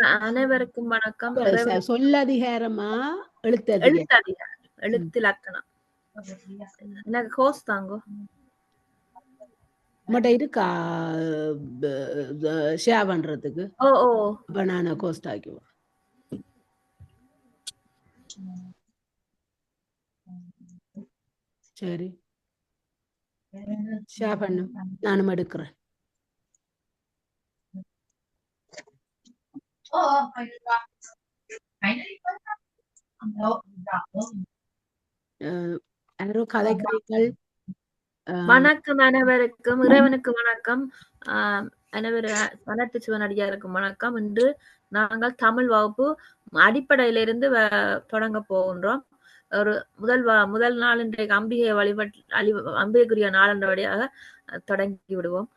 அனைவருக்கும் வணக்கம். ச- இறைவன் ச- சொல்லதிகாரமா? எழுத்ததிகாரம். எழுத்து இலக்கணம். எனக்கு ஹோஸ் தாங்கோ? உங்கள்கிட்ட இருக்கா? ஷேர் பண்றதுக்கு? ஓ ஓ. நான் கோஸ்ட் ஆக்கிடுவேன். சரி. ஷேர் பண்ணு. நானும் எடுக்கிறேன். அஹ், யாரோ வணக்கம் அனைவருக்கும் இறைவனுக்கு வணக்கம். அனைவரு வனத்து சிவனடியாருக்கும் வணக்கம். இன்று நாங்கள் தமிழ் வகுப்பு அடிப்படையிலிருந்து வ- தொடங்க போகின்றோம். ஒரு முதல் முதல் நாள் இன்றைக்கு அம்பிகை வழிபட்டு அம்பிகைக்குரிய நாளன்றபடியாக வழியாக தொடங்கி விடுவோம்.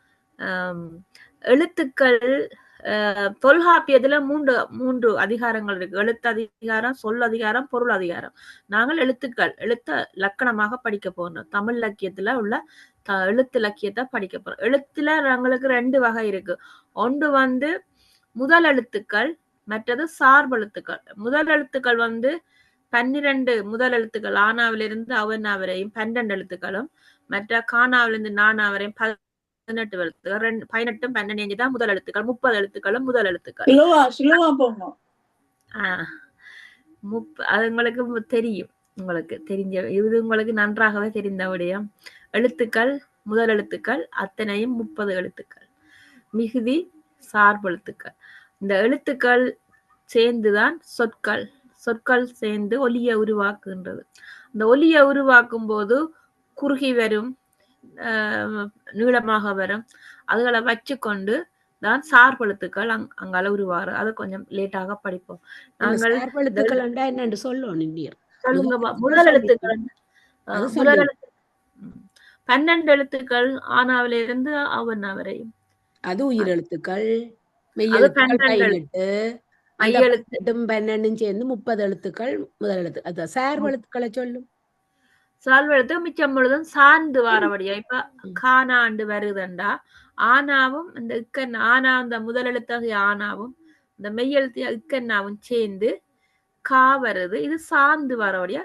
எழுத்துக்கள் தொல்காப்பியத்துல மூன்று மூன்று அதிகாரங்கள் இருக்கு. எழுத்து அதிகாரம் சொல் அதிகாரம் பொருள் அதிகாரம். நாங்கள் எழுத்துக்கள் எழுத்த லக்கணமாக படிக்க போகிறோம் தமிழ் இலக்கியத்துல உள்ள த- எழுத்து இலக்கியத்தை படிக்க போறோம். எழுத்துல எங்களுக்கு ரெண்டு வகை இருக்கு. ஒன்று வந்து முதல் எழுத்துக்கள் மற்றது சார்பெழுத்துக்கள் முதல் எழுத்துக்கள் வந்து பன்னிரண்டு முதல் எழுத்துக்கள் ஆனாவிலிருந்து அவனாவரையும் பன்னெண்டு எழுத்துக்களும் மற்ற கானாவிலிருந்து நானாவரையும் பதினெட்டு எழுத்துக்கள் ரெண்டு பதினெட்டும் பன்னெண்டு தான் முதல் எழுத்துக்கள் முப்பது எழுத்துக்களும் முதல் எழுத்துக்கள். முப்ப அது உங்களுக்கு தெரியும். உங்களுக்கு தெரிஞ்ச இது உங்களுக்கு நன்றாகவே தெரிந்த விடயம். எழுத்துக்கள் முதல் எழுத்துக்கள் அத்தனையும் முப்பது எழுத்துக்கள். மிகுதி சார்பெழுத்துக்கள் இந்த எழுத்துக்கள் சேர்ந்துதான் சொற்கள் சொற்கள் சேர்ந்து ஒலியை உருவாக்குகின்றது. அந்த ஒலியை உருவாக்கும் போது குறுகி வரும் நீளமாக வரும். அதுகளை வச்சுக்கொண்டு தான் சார்பெழுத்துக்கள் அங் அங்கால உருவாரு அதை கொஞ்சம் லேட்டாக படிப்போம். நாங்கள் சார்பெழுத்துக்கள் என்னன்னு சொல்லணும் நீர் சொல்லுங்க முதல் எழுத்துக்கள். முதல். பன்னெண்டு எழுத்துக்கள் ஆனாவில இருந்து அவன் வரையும் அது மையெழுத்து பதினெட்டும் பன்னெண்டும் சேர்ந்து முப்பது எழுத்துக்கள் முதல் எழுத்து. அதான் சார்பெழுத்துக்களை சொல்லும். சால்வெழுத்து மிச்சம் முழுதும் சார்ந்து வாரபடியா இப்ப ம். காணாண்டு வருதுண்டா. ஆனாவும் இந்த இக்கன் ஆனா அந்த முதல் எழுத்தாகிய ஆனாவும் இந்த மெய்யெழுத்து இக்கன்னாவும் சேர்ந்து கா வருது. இது சார்ந்து வரபடியா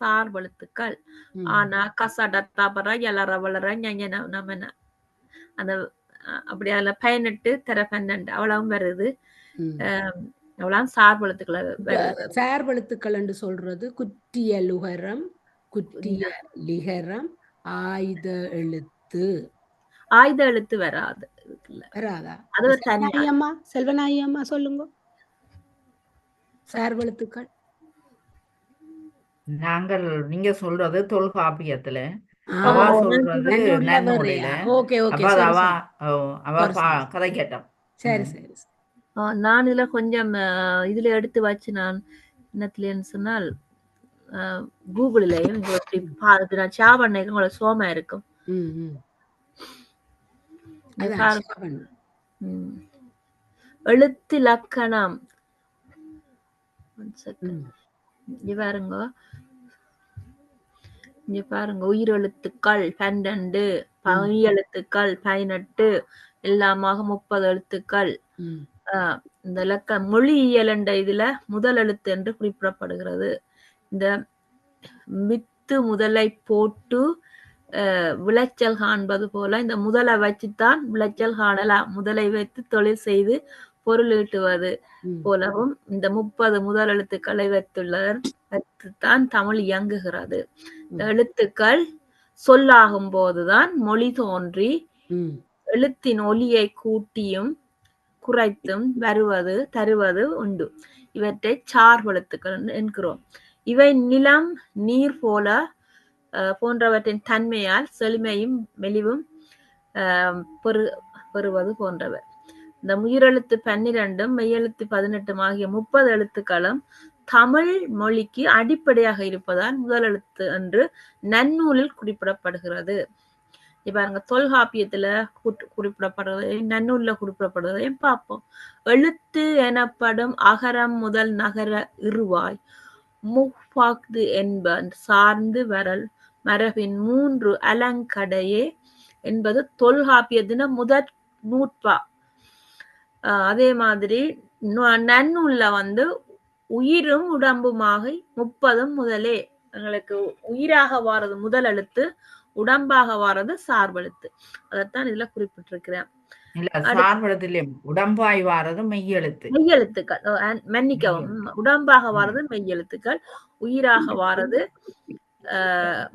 சார்பெழுத்துக்கள். ஆனா கசட தபர எலற வளர நமன. அந்த அப்படி அதுல பதினெட்டு தர பன்னெண்டு அவ்வளவும் வருது. அவ்வளவு சார்பெழுத்துக்களை சார்பெழுத்துக்கள் என்று சொல்றது குற்றிய லுகரம் குற்றிய லிகரம் ஆயுத எழுத்து. ஆயுத எழுத்து வராது. வராதா? அது ஒரு தனி செல்வநாயம்மா செல்வநாயம்மா சொல்லுங்க. சார்பெழுத்துக்கள் நாங்கள் நீங்க சொல்றது தொல்காப்பியத்துல அவ சொல்றது நன்னூல்ல அவ அவ. கதை கேட்டோம். சரி. சரி நான் இதுல கொஞ்சம் இதுல எடுத்து வச்சு நான் என்னத்துலன்னு சொன்னால் கூகுள்லயும் இப்படி பார்த்து நான் பண்ணேன் உங்களுக்கு சோமா இருக்கும். எழுத்து இலக்கணம். One second. ம். இங்க பாருங்க. இங்க பாருங்க. உயிரெழுத்துக்கள் பன்னெண்டு பனி எழுத்துக்கள் பதினெட்டு எல்லாமாக முப்பது எழுத்துக்கள். இந்த இலக்க மொழியியல் என்ற இதுல முதல் எழுத்து என்று குறிப்பிடப்படுகிறது. இந்த வித்து முதலை போட்டு விளைச்சல் காண்பது போல இந்த முதலை வச்சுத்தான் விளைச்சல் காணலாம் முதலை வைத்து தொழில் செய்து பொருள் ஈட்டுவது. போலவும் இந்த முப்பது முதல் எழுத்துக்களை வைத்துள்ளனர் வைத்துத்தான் தமிழ் இயங்குகிறது. இந்த எழுத்துக்கள் சொல்லாகும் போதுதான் மொழி தோன்றி. எழுத்தின் ஒலியை கூட்டியும் குறைத்தும் வருவது தருவது உண்டு. இவற்றை சார்பெழுத்துக்கள் என்கிறோம். இவை நிலம் நீர் போல அஹ், போன்றவற்றின் தன்மையால் செழுமையும் மெலிவும் பெறுவது போன்றவை. இந்த உயிரெழுத்து பன்னிரண்டும் மெய்யெழுத்து பதினெட்டும் ஆகிய முப்பது எழுத்துக்களும் தமிழ் மொழிக்கு அடிப்படையாக இருப்பதால் முதல் எழுத்து என்று நன்னூலில் குறிப்பிடப்படுகிறது. இப்ப பாருங்க தொல்காப்பியத்துல குறி- குறிப்பிடப்படுறதையும் நன்னூல்ல குறிப்பிடப்படுறதையும் பார்ப்போம். எழுத்து எனப்படும் அகரம் முதல் நகர இருவாய் முஃபாக்து என்பன் சார்ந்து வரல் மரபின் மூன்று அலங்கடையே என்பது தொல்காப்பிய தின முதற் நூற்பா. அதே மாதிரி நன்னுள்ள வந்து உயிரும் உடம்புமாக முப்பதும் முதலே. எங்களுக்கு உயிராக வாரது முதல் எழுத்து உடம்பாக வாரது சார்பெழுத்து. அதைத்தான் இதுல குறிப்பிட்டிருக்கிறேன். இல்ல சார்படத்திலே உடம்பாய் வாரது மெய்யெழுத்து. மெய்யெழுத்துக்கள். மன்னிக்கவும். உடம்பாக வாரது மெய்யெழுத்துக்கள். உயிராக வாரது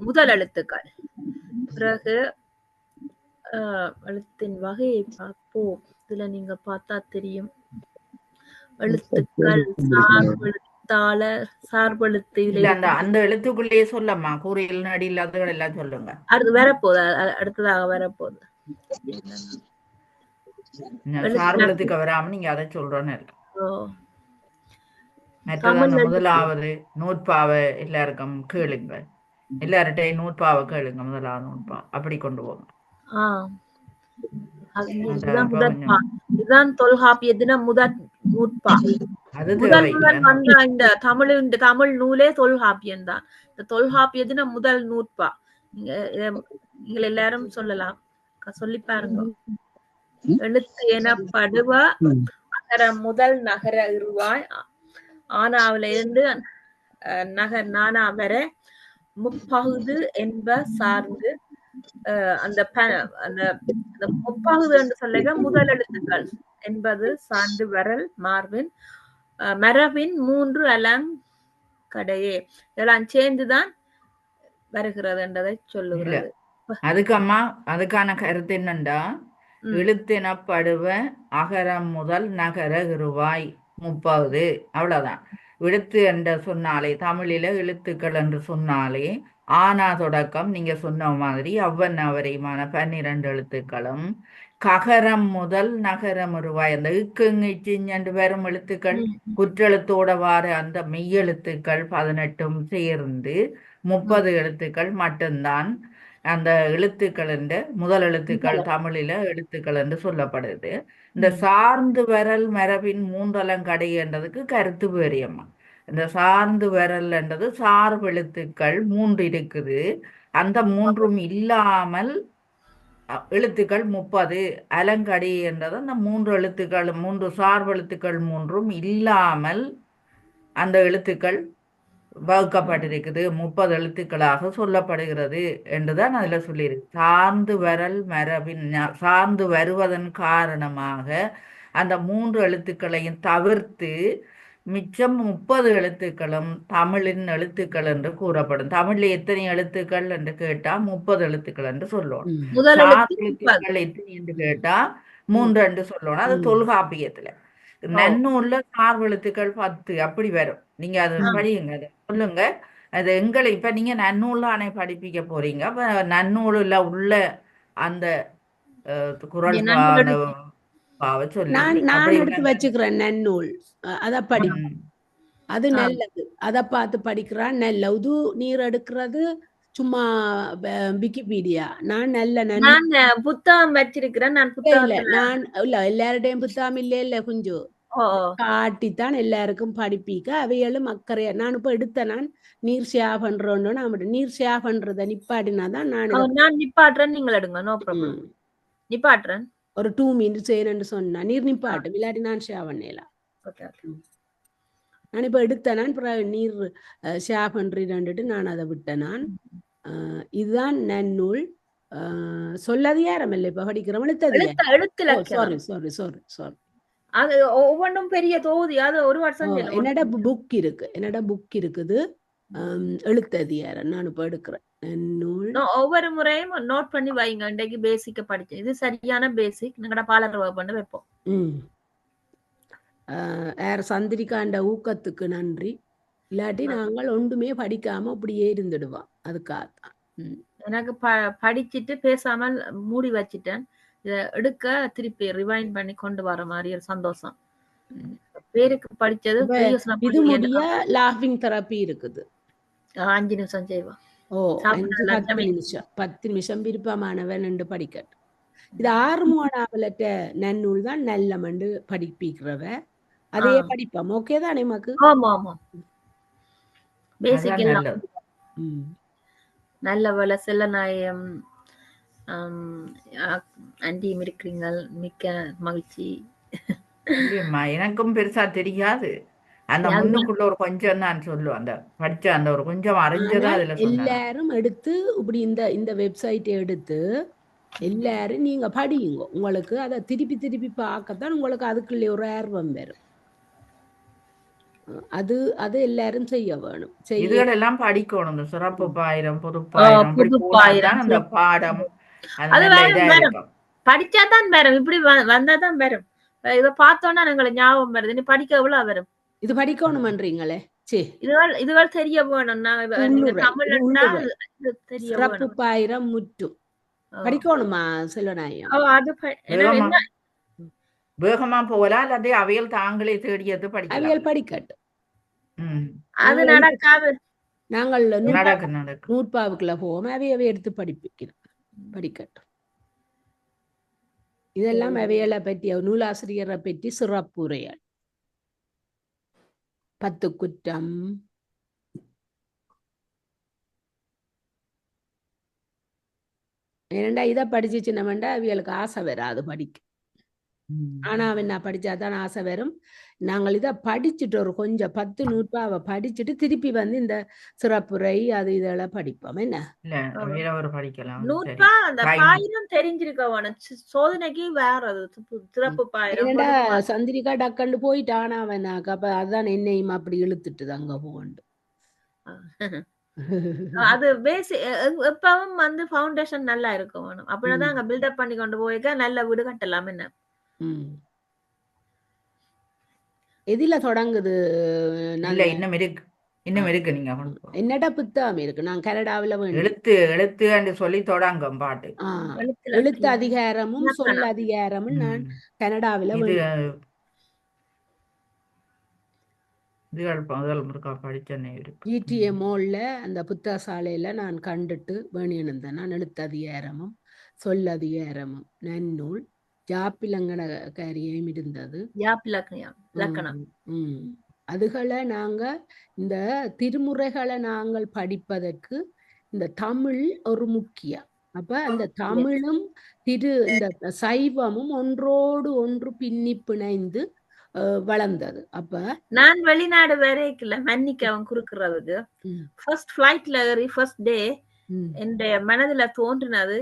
முதல் எழுத்துக்கள். பிறகு எழுத்தின் வகையை பார்ப்போம். இதுல நீங்க பார்த்தா தெரியும். எழுத்துக்கள் சார்பெழுத்தாளர் சார்பெழுத்து அந்த அந்த எழுத்துக்குள்ளேயே சொல்லம்மா. கூறியல் நடி இல்லாதவர்கள் எல்லாம் சொல்லுங்க. அடுத்து வரப்போகுது. அடுத்ததாக வரப்போகுது. சார்பெழுத்துக்கு வராம நீங்க அதை சொல்றோன்னு மற்றது. முதலாவது நூற்பாவை எல்லாருக்கும் கேளுங்க எல்லார்ட்டையும் நூற்பாவை கேளுங்க முதலாவது நூற்பா அப்படி கொண்டு போங்க. இதுதான் முதற் நூற்பா அது முதல் வந்த இந்த தமிழ் இந்த தமிழ் நூலே தொல்காப்பியம் தான். இந்த தொல்காப்பியத்தின முதல் நூற்பா நீங்க எல்லாரும் சொல்லலாம். சொல்லி பாருங்க. எழுத்து எனப்படுவ நகர முதல் நகர இருவாய். ஆனாவில இருந்து நகர் நானா வரை முப்பகுது என்ப சார்ந்து அந்த அந்த முப்பகுது என்று சொல்லுக முதல் எழுத்துக்கள் என்பது சார்ந்து வரல் மார்பின் அஹ், மரபின் மூன்று அலம் கடையே. இதெல்லாம் சேர்ந்துதான் வருகிறது என்றதை சொல்லுகிறது. அதுக்கு அம்மா அதுக்கான கருத்து என்னண்டா? ம். எழுத்தினப்படுவ அகரம் முதல் நகர இருவாய். முப்பது. அவ்வளவுதான். எழுத்து என்று சொன்னாலே தமிழில எழுத்துக்கள் என்று சொன்னாலே ஆனா தொடக்கம் நீங்க சொன்ன மாதிரி அவ்வண்ண வரையுமான பன்னிரண்டு எழுத்துக்களும் ககரம் முதல் நகரம் இருவாய் அந்த இக்குங்கிச்சிஞ்சண்டு வரும் எழுத்துக்கள் குற்றெழுத்தோட வார அந்த மெய்யெழுத்துக்கள் பதினெட்டும் சேர்ந்து முப்பது எழுத்துக்கள் மட்டும்தான். அந்த எழுத்துக்கள் என்று முதல் எழுத்துக்கள் தமிழில எழுத்துக்கள் என்று சொல்லப்படுது. இந்த சார்ந்து வரல் மரபின் மூன்றலங்கடை என்றதுக்கு கருத்து வேறியம்மா இந்த சார்ந்து வரல் என்றது சார்பு எழுத்துக்கள் மூன்று இருக்குது. அந்த மூன்றும் இல்லாமல் எழுத்துக்கள் முப்பது. அலங்கடி என்றது அந்த மூன்று எழுத்துக்கள் மூன்று சார்பு எழுத்துக்கள் மூன்றும் இல்லாமல் அந்த எழுத்துக்கள் வகுக்கப்பட்டிருக்குது முப்பது எழுத்துக்களாக சொல்லப்படுகிறது என்றுதான் அதுல சொல்லியிருக்கு. சார்ந்து வரல் மரபின் சார்ந்து வருவதன் காரணமாக அந்த மூன்று எழுத்துக்களையும் தவிர்த்து மிச்சம் முப்பது எழுத்துக்களும் தமிழின் எழுத்துக்கள் என்று கூறப்படும். தமிழ்ல எத்தனை எழுத்துக்கள் என்று கேட்டா முப்பது எழுத்துக்கள் என்று சொல்லணும். எழுத்துக்கள் எத்தனை என்று கேட்டா மூன்று என்று சொல்லணும் அது. தொல்காப்பியத்துல. நன்னூல்ல சார்பு எழுத்துக்கள் பத்து. அப்படி வரும். நீங்க அதை. படியுங்க அதை சொல்லுங்க. அது எங்களை இப்ப நீங்க நன்னூல் ஆணை படிப்பிக்க போறீங்க. அப்ப நன்னூலுல உள்ள அந்த சொல்லி நான் எடுத்து வச்சுக்கிறேன் நன்னூல். அத படி. அது. நல்லது. அத பார்த்து படிக்கிறான் நல்ல. இது நீர் எடுக்கிறது சும்மா விக்கிபீடியா? நான் நல்ல நன் புத்தகம் வச்சிருக்கிறேன். நான் புத்தகத்துல நான் இல்ல எல்லாருடையும் புத்தகம் இல்ல இல்ல குஞ்சு? ஓ, ஓ. காட்டித்தான் எல்லாருக்கும் படிப்பிக்க அவைகளும் அக்கறையா நான் இப்ப எடுத்த நான் நீர் ஷேயா பண்றோன்னு நான் நீர் ஷேயா பண்றத நிப்பாட்டினாதான் நான் இத- நான் நிப்பாட்டுறேன் நீங்கள் எடுங்க நோ ப்ராப்ளம் ம். நிப்பாட்டுறேன். ஒரு டூ மினிட்ஸ் செய்யணும்னு சொன்னா நீர் நிப்பாட்டு இல்லாட்டி நான் ஷேயா பண்ணலாம் ஓகே நான் இப்ப எடுத்த நான் பிறகு நீர் ஷேயா பண்றீன்னுட்டு நான் அதை விட்டேன் நான். அஹ், இதுதான் நன்னூல். அஹ், சொல்லது யாரமில்ல இப்ப படிக்கிறோம் எழுத்தது எழுத்து எழுத்துல சாரி சாரி சாரி சாரி அது ஒவ்வொன்றும் பெரிய தொகுதி. அது ஒரு வருஷம். என்னோட புக் இருக்கு. என்னோட புக் இருக்குது. அஹ், எழுத்ததிகார நான் இப்ப எடுக்கிறேன். ஒவ்வொரு முறையும் நோட் பண்ணி வைங்க. இன்றைக்கு பேசிக்க படிச்சேன் இது சரியான பேசிக் எங்கட பாலர் பண்ண வைப்போம். யார் சந்திரிகாண்ட ஊக்கத்துக்கு நன்றி. இல்லாட்டி நாங்கள் ஒன்றுமே படிக்காம அப்படியே இருந்துடுவோம். அதுக்காகத்தான். ம். எனக்கு ப படிச்சுட்டு பேசாமல் மூடி வச்சிட்டேன். இத எடுக்க திருப்பி ரிவைண்ட் பண்ணி கொண்டு வர மாதிரி ஒரு சந்தோஷம். பேருக்கு படிச்சது இது முடிய லாஃபிங் தெரப்பி இருக்குது. அஞ்சு நிமிஷம் செய்வோம் ஓ நிமிஷம். பத்து நிமிஷம் விருப்பமானவன் என்று படிக்கட்டும். இது ஆறுமுக நாவலற்ற நன்னூல் தான் நல்ல மண்டு படிப்பிக்கிறவ அதையே ஆ. படிப்போம். ஓகே தானே மக்கு? ஆமா ஆமா பேசிக் நல்ல வேலை. செல்ல நாயம் அண்டியும் இருக்கிறீங்கள் மிக்க மகிழ்ச்சி. எனக்கும் பெருசா தெரியாது. அந்த அது- முன்னுக்குள்ள ஒரு கொஞ்சம் தான் சொல்லுவேன் அந்த படிச்ச அந்த ஒரு கொஞ்சம் அறிஞ்சதா அதுல எல்லாரும் எடுத்து இப்படி இந்த இந்த வெப்சைட்டை எடுத்து எல்லாரும் நீங்க படியுங்க. உங்களுக்கு அதை திருப்பி திருப்பி பார்க்கத்தான் உங்களுக்கு அதுக்குள்ளே ஒரு ஆர்வம் வரும். அது அது எல்லாரும் செய்ய வேணும். செய்ய இதுகள் எல்லாம் படிக்கணும். இந்த சிறப்பு பாயிரம் பொதுப்பாயிரம் அந்த பாடம் அது வேற படிச்சாதான் வரும் இப்படி வ- வந்தாதான் வரும் இத பார்த்தோன்னா எங்களுக்கு ஞாபகம் வருது. நீ படிக்க எவ்வளவு வரும்? இது படிக்கணுமன்றீங்களே? இதுகள் இதுகள் தெரிய வேணும். நான் இப்ப நீங்க உள்ளுரை, தமிழ் இது எடுத்தா உள்ளுரை. இது தெரிய சிறப்பு வேணும் பாயிரம் முற்றும். படிக்கணுமா செல்வநாயம் ஓ, அது ப- என்ன- வேகமா. போகலாம் இல்லாட்டி அவையில் தாங்களே தேடியது படிக்கலாம். அவியல் படிக்கட்டும். அது நாங்கள் நடக்காது. நாங்கள் நூற்பாவுக்குள்ள போவோம். அவை அவை எடுத்து படிப்பிக்கணும். படிக்கட்டும். இதெல்லாம் அவைகளை பற்றி நூலாசிரியரை பற்றி சிறப்புரையாள் பத்து குற்றம். ஏனண்டா இதை படிச்சு சின்னவன்டா அவியலுக்கு ஆசை வராது படிக்க. ஆனா அவன் நான் படிச்சாதான் ஆசை வரும். நாங்கள் இதை படிச்சுட்டு ஒரு கொஞ்சம் பத்து நூற்பாவை படிச்சுட்டு திருப்பி வந்து இந்த சிறப்புரை அது இதெல்லாம் படிப்போம். என்ன? இல்ல வேற ஒரு படிக்கலாம். சரி. நூற்பா அந்த. பாயிரம் தெரிஞ்சிருக்க சோதனைக்கு வேற சிறப்பு பாயிரம். சந்திரிகா டக்கண்டு போயிட்டானா அவனாக்க அப்ப அதான் என்னையும் அப்படி இழுத்துட்டுது அங்க போகண்டு அது பேசி எப்பவும் வந்து ஃபவுண்டேஷன் நல்லா இருக்க வேணும். அப்படிதான் அங்க பில்டப் பண்ணி கொண்டு போயிருக்க நல்ல வீடு கட்டலாம் என்ன. எதில தொடங்குது இல்ல நல்ல இன்னும் இருக்கு. இன்னும் இருக்கு நீங்க. என்னடா புத்தகம் இருக்கு? நான் கனடாவுல எழுத்து எழுத்து என்று சொல்லி தொடங்கும் பாட்டு. எழுத்து அதிகாரமும் சொல். அதிகாரமும் நான். கனடாவுல படிச்சனே இருக்கு. ஜிடிஎம்ஓல அந்த புத்தக சாலையில நான் கண்டுட்டு வேணியிருந்தேன் நான் எழுத்து அதிகாரமும் சொல் அதிகாரமும் நன்னூல் ஜாப்பிலங்கன காரியம் இருந்தது. அதுகளை நாங்க இந்த திருமுறைகளை நாங்கள் படிப்பதற்கு இந்த தமிழ் ஒரு முக்கியம் அப்ப அந்த தமிழும் திரு இந்த சைவமும் ஒன்றோடு ஒன்று பின்னி பிணைந்து வளர்ந்தது. அப்ப நான் வெளிநாடு வரைக்கல மன்னிக்க அவன் குறுக்குறதுக்கு. ஃபர்ஸ்ட் ஃபிளைட்ல ஏறி ஃபர்ஸ்ட் டே என்னுடைய மனதுல தோன்றினது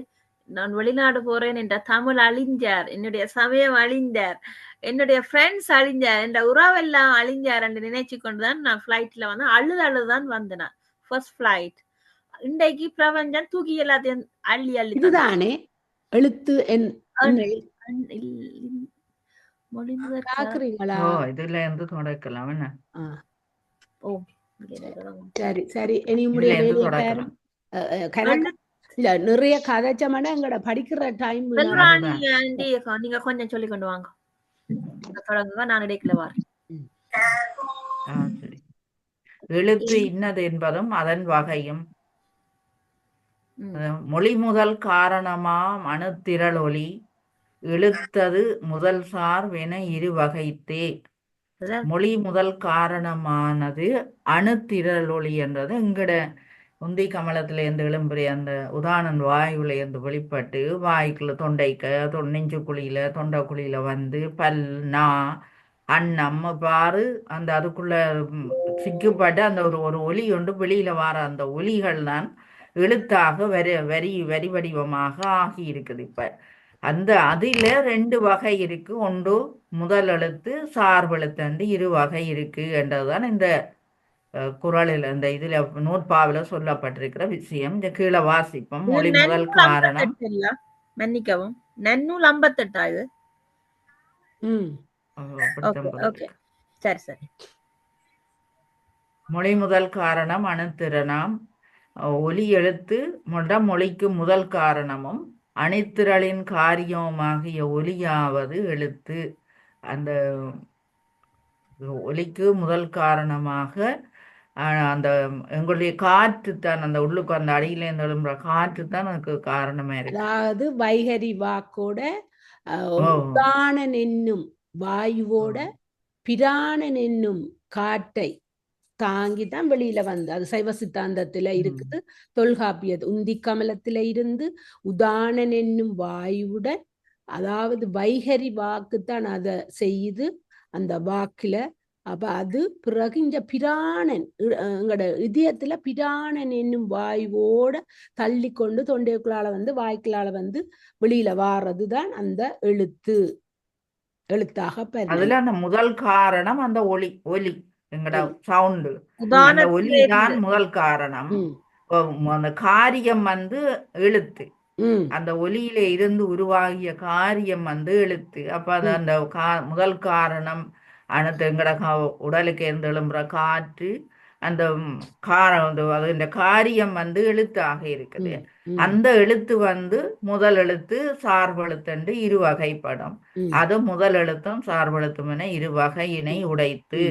நான் வெளிநாடு போறேன் என்ற தமிழ் அழிஞ்சார் என்னுடைய சமயம் அழிந்தார் என்னுடைய ஃப்ரெண்ட்ஸ் அழிஞ்சார் என்ற உறவெல்லாம் அழிஞ்சார் என்று நினைச்சு கொண்டுதான் நான் ஃபிளைட்ல வந்து அழுது அழுதுதான் வந்தேன். ஃபர்ஸ்ட் ஃபிளைட் இன்றைக்கு பிரபஞ்சம் தூக்கி எல்லாத்தையும் அள்ளி அள்ளி. இதுதானே? எழுத்து என் இதுல இருந்து தொடக்கலாம் என்ன? ஆ, ஓ இங்கே தொடங்கும். சரி சரி. இனி இல்ல நிறைய கதைச்சமாடா எங்கட படிக்கிற டைம் நீங்க கொஞ்சம் சொல்லி கொண்டு வாங்க. தொடங்குங்க. நான் இடைக்குள்ள வரேன். எழுத்து இன்னது என்பதும் அதன் வகையும். மொழி முதல் காரணமாம் அணுத்திரள் ஒளி எழுத்தது முதல் சார்வென இரு வகைத்தே. மொழி முதல் காரணமானது அணுத்திரள் ஒளி என்றது. எங்கட உந்தி கமலத்துல இருந்து எழும்புற அந்த உதாரணன் வாயுல இருந்து வெளிப்பட்டு வாய்க்குள்ள தொண்டைக்க தொ தொண்டை குழியில வந்து பல் நா அண்ணம் பாரு. அந்த அதுக்குள்ள சிக்குப்பட்டு அந்த ஒரு ஒரு ஒலி ஒன்று வெளியில வர அந்த ஒலிகள் தான் எழுத்தாக வரி வரி வரி வடிவமாக ஆகி இருக்குது இப்ப. அந்த அதில ரெண்டு வகை இருக்கு. ஒன்று முதல் எழுத்து சார்பெழுத்து இரு வகை இருக்கு என்றதுதான் இந்த குறளில் இந்த இதுல நூற்பாவில சொல்லப்பட்டிருக்கிற விஷயம். இந்த கீழே வாசிப்போம். மொழி முதல் காரணம். மன்னிக்கவும். நன்னூல் ஐம்பத்தெட்டா இது. சரி சரி. மொழி முதல் காரணம் அணுத்திறனாம். ஒலி எழுத்து முட மொழிக்கு முதல் காரணமும் அணித்திரளின் காரியமாகிய ஒலியாவது எழுத்து. அந்த ஒலிக்கு முதல் காரணமாக அந்த எங்களுடைய காற்று தான் அந்த உள்ளுக்கு அந்த அடியிலேருந்து எழும்புற காற்று தான் அதுக்கு காரணமா இருக்கு அதாவது வைகரி வாக்கோட. உதானன் என்னும் வாயுவோட பிராணன் என்னும் காட்டை தாங்கி தான் வெளியில வந்து அது சைவ சித்தாந்தத்துல. இருக்குது தொல்காப்பியது உந்தி கமலத்தில இருந்து உதானன் என்னும் வாயுவுடன் அதாவது வைகரி வாக்குத்தான் அதை செய்யுது அந்த வாக்குல அப்ப அது பிறகு இந்த பிராணன் எங்கட இதயத்துல பிராணன் என்னும் வாயுவோட தள்ளி கொண்டு தொண்டைக்குள்ளால வந்து வாய்க்குள்ளால வந்து வெளியில வாரதுதான் அந்த எழுத்து. எழுத்தாக அதுல அந்த முதல் காரணம் அந்த ஒலி ஒலி எங்கட. சவுண்டு. அந்த உதாரணத்திலே ஒலி தான் இருந்து முதல் காரணம். அந்த காரியம் வந்து எழுத்து. அந்த ஒலியில இருந்து உருவாகிய காரியம் வந்து எழுத்து. அப்ப அது அந்த முதல் காரணம் அனைத்து எங்கட உடலுக்கு இருந்து எழும்புற காற்று அந்த காரம் வந்து அது இந்த காரியம் வந்து எழுத்தாக இருக்குது. அந்த எழுத்து வந்து முதல் எழுத்து சார்பெழுத்து என்று இரு வகைப்படும் ம். அது முதல் எழுத்தும் சார்பெழுத்தும் என இரு வகையினை உடைத்து.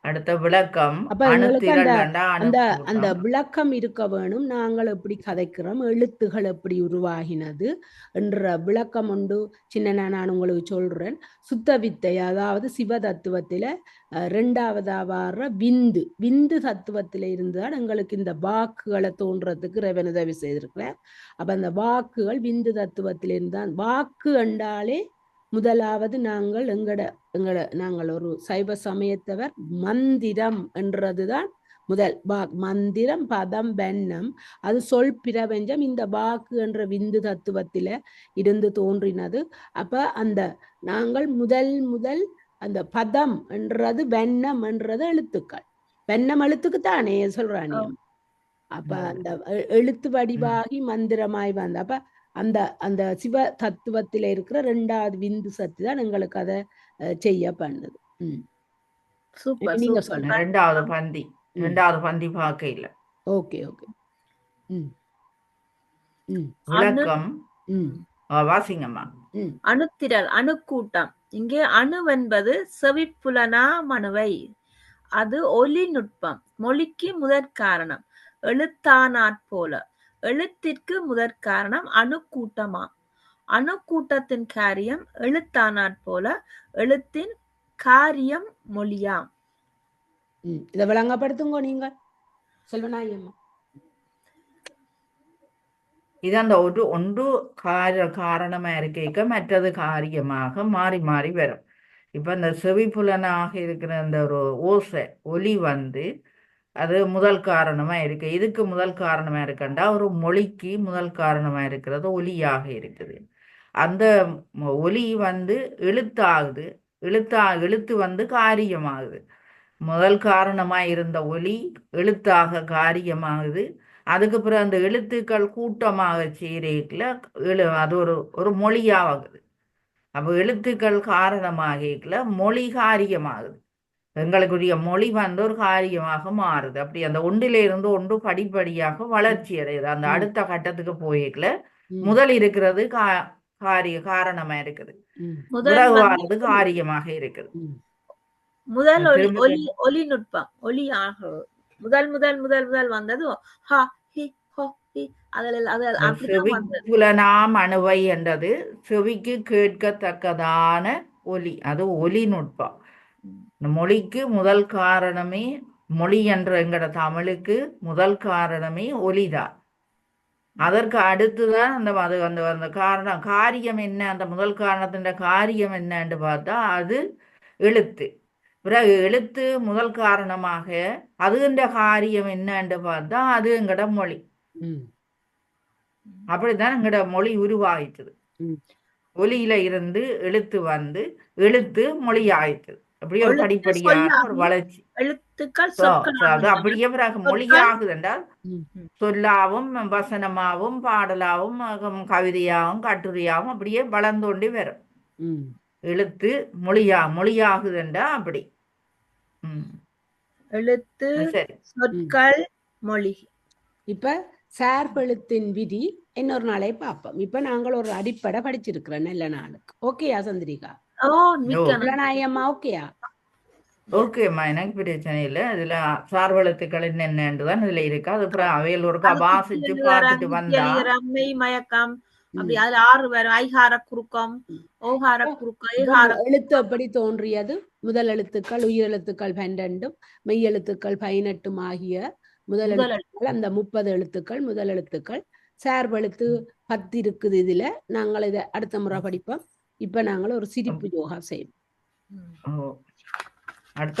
அடுத்த விளக்கம் அந்த விளக்கம் இருக்க வேணும். நாங்கள் எப்படி கதைக்கிறோம்? எழுத்துகள் எப்படி உருவாகினது என்ற விளக்கம் உண்டு. சின்ன நான் உங்களுக்கு சொல்றேன். சுத்த வித்தை அதாவது சிவ தத்துவத்தில ரெண்டாவதா வர்ற விந்து. விந்து தத்துவத்தில இருந்துதான் எங்களுக்கு இந்த வாக்குகளை தோன்றதுக்கு இறைவன் உதவி செய்திருக்கிறார் அப்ப அந்த வாக்குகள் விந்து தத்துவத்திலிருந்து தான் வாக்கு என்றாலே முதலாவது நாங்கள் எங்கட எங்கட நாங்கள் ஒரு சைவ சமயத்தவர் மந்திரம் என்றதுதான் முதல். வாக் மந்திரம் பதம் பென்னம் அது சொல் பிரபஞ்சம் இந்த வாக்கு என்ற விந்து தத்துவத்தில இருந்து தோன்றினது. அப்ப அந்த நாங்கள் முதல் முதல் அந்த பதம் என்றது வெண்ணம் என்றது எழுத்துக்கள். வெண்ணம் எழுத்துக்கு தானே சொல்றானே. அப்ப. அந்த எழுத்து வடிவாகி மந்திரமாய் வந்த அப்ப அந்த அந்த சிவ தத்துவத்தில இருக்கிற ரெண்டாவது விந்து சக்தி தான் எங்களுக்கு அதை செய்ய பண்ணுது. சூப்பர் நீங்க சூப்பர். சொல்லுங்க. ரெண்டாவது பந்தி. ரெண்டாவது பந்தி பார்க்க இல்ல ஓகே ஓகே. ம். ம். விளக்கம். வாசிங்கம்மா ம். அணுத்திரள் அணுக்கூட்டம். இங்கே அணுவென்பது செவிப்புலனா மணுவை அது ஒலி நுட்பம் மொழிக்கு முதற் காரணம். எழுத்தானாற் போல எழுத்திற்கு முதற் காரணம் அணுக்கூட்டமா. அணுக்கூட்டத்தின் காரியம் எழுத்தானாற் போல எழுத்தின் காரியம் மொழியாம் இதை விளங்கப்படுத்துங்க நீங்க செல்வநாயகம்மா இது அந்த ஒரு ஒன்று கார காரணமா இருக்க மற்றது காரியமாக மாறி மாறி வரும். இப்ப இந்த செவிப்புலனாக இருக்கிற அந்த ஒரு ஓசை ஒலி வந்து அது முதல் காரணமாக இருக்கு. இதுக்கு முதல் காரணமாக இருக்கண்டா ஒரு மொழிக்கு முதல் காரணமாக இருக்கிறது ஒலியாக இருக்குது. அந்த ஒலி வந்து எழுத்தாகுது. எழுத்தா எழுத்து வந்து காரியமாகுது. முதல் காரணமாக இருந்த ஒலி எழுத்தாக காரியமாகுது. அதுக்கு பிறகு அந்த எழுத்துக்கள் கூட்டமாக சீரேக்கில் எழு அது ஒரு ஒரு மொழியாகுது. அப்போ எழுத்துக்கள் காரணமாகல மொழி காரியமாகுது. எங்களுக்குரிய மொழி வந்து ஒரு காரியமாக மாறுது. அப்படி அந்த ஒன்றில இருந்து ஒன்று படிப்படியாக வளர்ச்சி அடையுது. அந்த. அடுத்த கட்டத்துக்கு போயிக்கல முதல் இருக்கிறது கா காரிய காரணமா இருக்குது. வாரது காரியமாக இருக்குது. முதல் ஒலி திரும்ப ஒலி ஒலி நுட்பம் ஒலி ஆக முதல் முதல் முதல் முதல் வந்தது புலனாம் அணுவை என்றது செவிக்கு கேட்கத்தக்கதான ஒலி. அது ஒலி நுட்பம். மொழிக்கு முதல் காரணமே மொழி என்ற எங்கட தமிழுக்கு முதல் காரணமே ஒலிதான். அதற்கு அடுத்துதான் அந்த அது அந்த அந்த காரணம் காரியம் என்ன அந்த முதல் காரணத்தின் காரியம் என்னன்னு பார்த்தா அது எழுத்து. பிறகு எழுத்து முதல் காரணமாக அதுன்ற காரியம் என்னன்னு பார்த்தா அது எங்கட மொழி. அப்படித்தான் எங்கட மொழி உருவாயிட்டது. ஒலியில இருந்து எழுத்து வந்து எழுத்து மொழி ஆயிட்டது அப்படியே ஒரு எழுத்து படிப்படியான ஒரு வளர்ச்சி. அது சொற்களாக அப்படியே பிறகு மொழியாகுது என்றால். சொல்லாவும் வசனமாவும் பாடலாவும் கவிதையாகவும் கட்டுரையாகவும் அப்படியே வளர்ந்தோண்டி வரும். எழுத்து மொழியா மொழியாகுது என்றா அப்படி எழுத்து சொற்கள் மொழி. இப்ப சார்பெழுத்தின் விதி இன்னொரு நாளை பார்ப்போம். இப்ப நாங்கள் ஒரு அடிப்படை படிச்சிருக்கிறோம் நல்ல நாளுக்கு. ஓகேயா சந்திரிகா? நன்றி. புலனாயம்மா ஓகேயா ஓகேம்மா எனக்கு பிரச்சனை இல்லை. இதுல சார்வெழுத்துக்கள் என்னென்னு தான் இதுல இருக்கு. அது அப்புறம் அவையில் ஒருக்கா அதுக்கு வாசிச்சு பார்த்துட்டு வந்தா. மெய் மயக்கம். அப்படி அதுல ஆறு வரும். ஐகார குறுக்கம் ஓகார குறுக்கம் எழுத்து எப்படி தோன்றியது? முதல் எழுத்துக்கள் உயிரெழுத்துக்கள் பன்னெண்டும் மெய் எழுத்துக்கள் பதினெட்டும் ஆகிய முதல் முதல் எழுத்துக்கள் அந்த முப்பது எழுத்துக்கள் முதல் எழுத்துக்கள். சார்பெழுத்து பத்து இருக்குது இதுல. நாங்கள் இதை அடுத்த முறை படிப்போம். இப்ப நாங்கள் ஒரு சிரிப்பு யோகா செய்வோம் அடுத்த